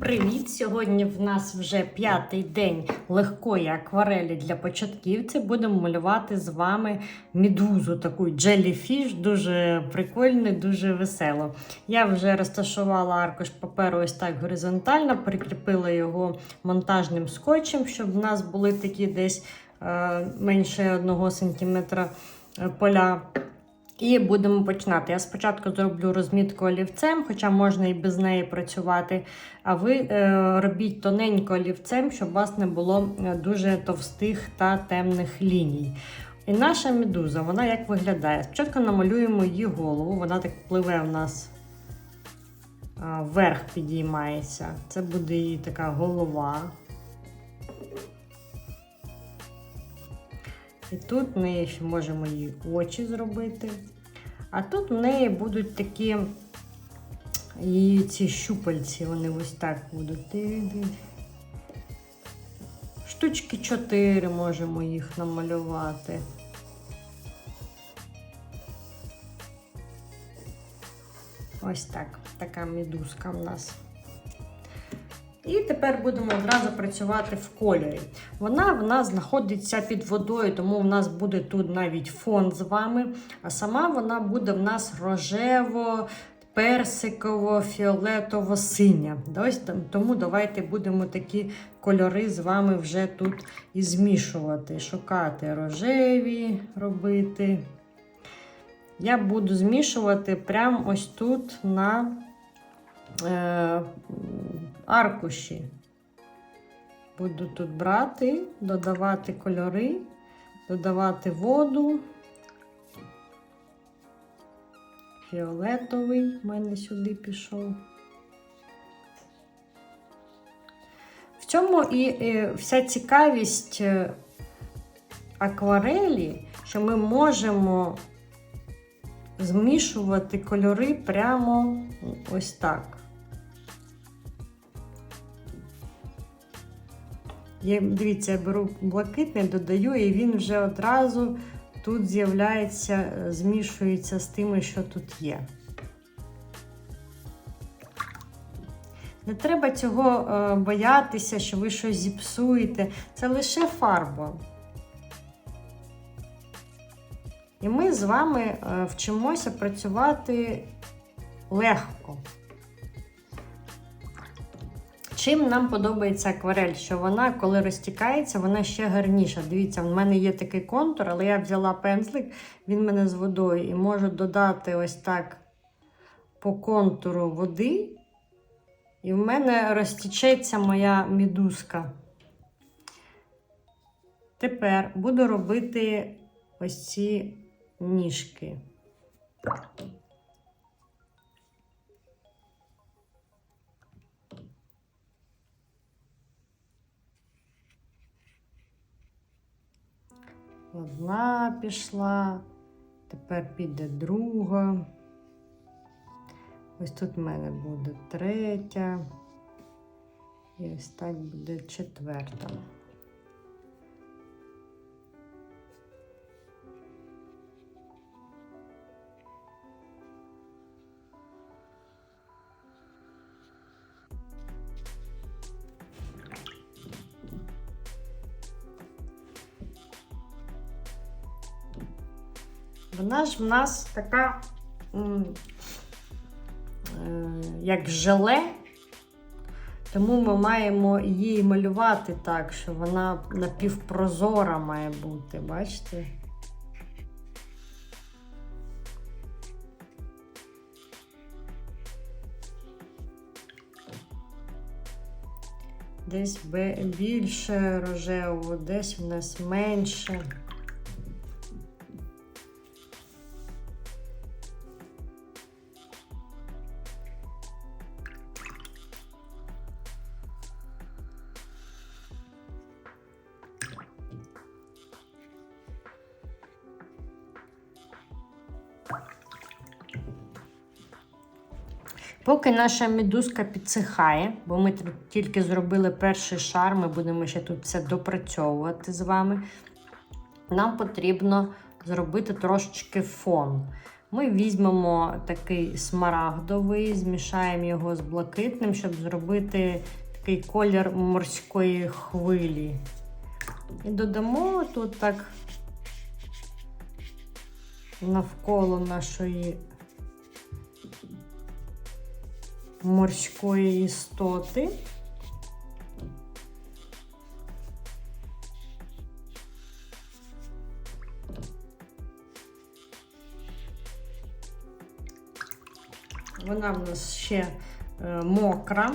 привіт! Сьогодні в нас вже п'ятий день легкої акварелі для початківців. Будемо малювати з вами медузу, таку джеліфіш, дуже прикольний, дуже весело. Я вже розташувала аркуш паперу ось так горизонтально, прикріпила його монтажним скотчем, щоб в нас були такі десь е, менше 1 см поля. І будемо починати. Я спочатку зроблю розмітку олівцем, хоча можна і без неї працювати. А ви е, робіть тоненько олівцем, щоб у вас не було е, дуже товстих та темних ліній. І наша медуза, вона як виглядає? Спочатку намалюємо її голову, вона так пливе у нас вверх підіймається. Це буде її така голова. І тут неї ще можемо її очі зробити. А тут в неї будуть такі її ці щупальці, вони ось так будуть. Штучки 4 можемо їх намалювати. Ось так, така мідузка в нас. І тепер будемо одразу працювати в кольорі. Вона в нас знаходиться під водою, тому в нас буде тут навіть фон з вами. А сама вона буде в нас рожево, персиково, фіолетово, синя. Тому давайте будемо такі кольори з вами вже тут і змішувати. Шукати рожеві робити. Я буду змішувати прямо ось тут на е, аркуші. Буду тут брати, додавати кольори, додавати воду. Фіолетовий в мене сюди пішов. В цьому і, і вся цікавість е, акварелі, що ми можемо змішувати кольори прямо ось так. Я, Дивіться, я беру блакитний, додаю, і він вже одразу тут з'являється, змішується з тими, що тут є. Не треба цього е, боятися, що ви щось зіпсуєте. Це лише фарба. І ми з вами е, вчимося працювати легко. Чим нам подобається акварель, що вона, коли розтікається, вона ще гарніша. Дивіться, в мене є такий контур, але я взяла пензлик, він мене з водою, і можу додати ось так по контуру води. І в мене розтічеться моя мідузка. Тепер буду робити ось ці ніжки. Одна пішла, тепер піде друга. Ось тут в мене буде третя. І ось так буде четверта. Вона ж в нас така, е, як желе, тому ми маємо її малювати так, що вона напівпрозора має бути, бачите? Десь більше рожевого, десь в нас менше. Поки наша медузка підсихає, бо ми тільки зробили перший шар, ми будемо ще тут все допрацьовувати з вами. Нам потрібно зробити трошечки фон. Ми візьмемо такий смарагдовий, змішаємо його з блакитним, щоб зробити такий колір морської хвилі. І додамо тут так навколо нашої морської істоти. Вона в нас ще е, мокра.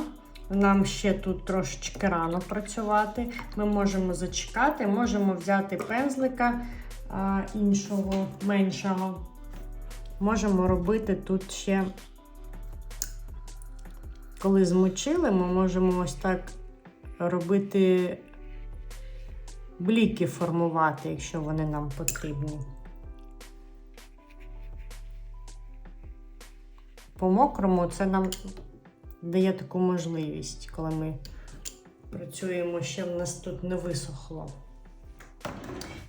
Нам ще тут трошечки рано працювати. Ми можемо зачекати, можемо взяти пензлика а, іншого, меншого. Можемо робити тут ще, коли змочили, ми можемо ось так робити бліки формувати, якщо вони нам потрібні. По мокрому це нам дає таку можливість, коли ми працюємо, ще в нас тут не висохло.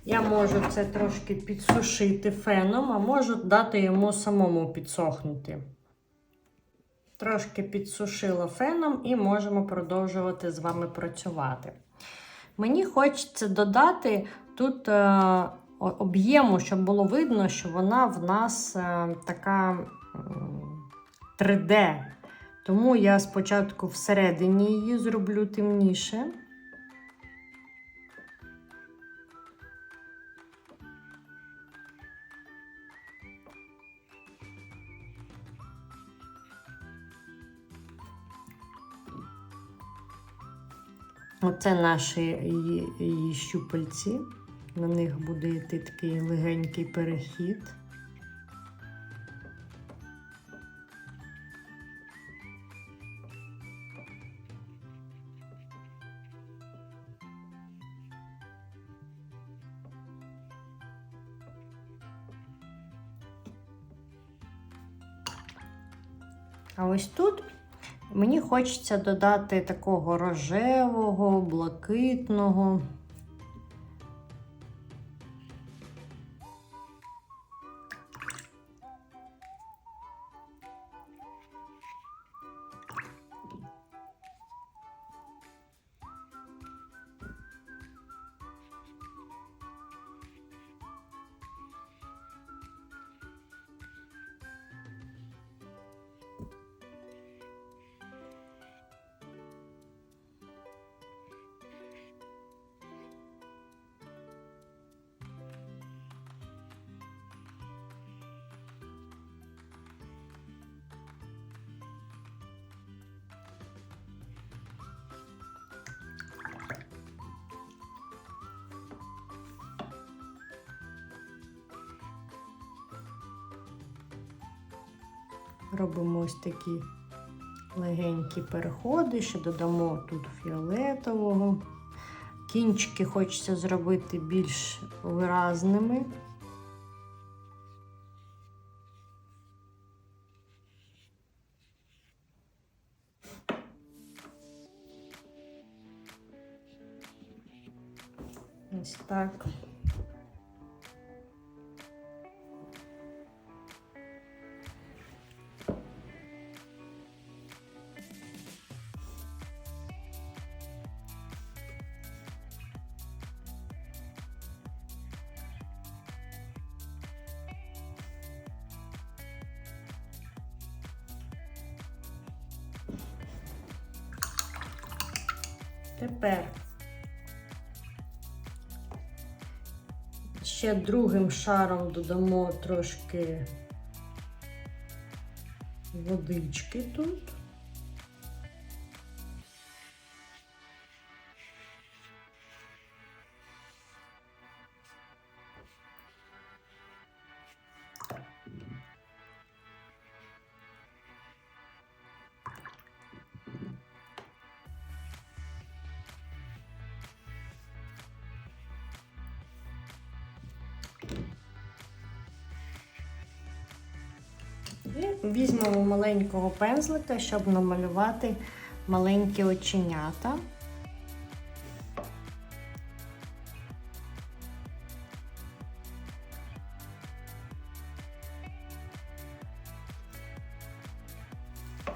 Я можу це трошки підсушити феном, а можу дати йому самому підсохнути. Трошки підсушила феном і можемо продовжувати з вами працювати. Мені хочеться додати тут е, об'єму, щоб було видно, що вона в нас е, така е, 3D. Тому я спочатку всередині її зроблю темніше. Оце наші її, її щупальці. На них буде йти такий легенький перехід. А ось тут мені хочеться додати такого рожевого, блакитного. Робимо ось такі легенькі переходи, ще додамо тут фіолетового. Кінчики хочеться зробити більш виразними. Ось так. Тепер ще другим шаром додамо трошки водички тут. Візьмемо маленького пензлика, щоб намалювати маленькі оченята.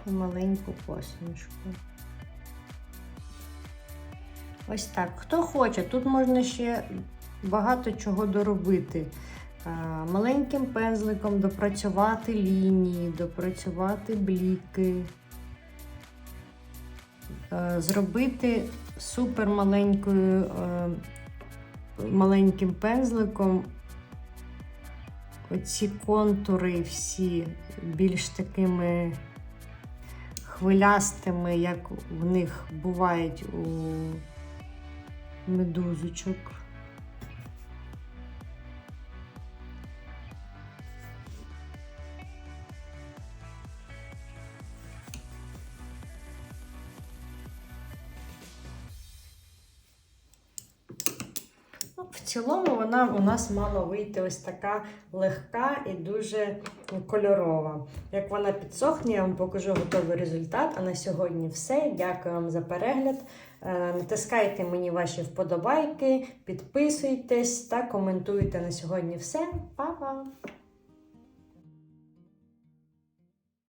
Маленьку посмішку. Ось так. Хто хоче, тут можна ще багато чого доробити. Е, Маленьким пензликом допрацювати лінії, допрацювати бліки, Е, зробити супер маленькою, е, маленьким пензликом оці контури всі більш такими хвилястими, як в них бувають у медузочок. Цілому вона у нас мала вийти ось така легка і дуже кольорова. Як вона підсохне, я вам покажу готовий результат. А на сьогодні все. Дякую вам за перегляд. Е, Натискайте мені ваші вподобайки, підписуйтесь та коментуйте на сьогодні все. Па-па!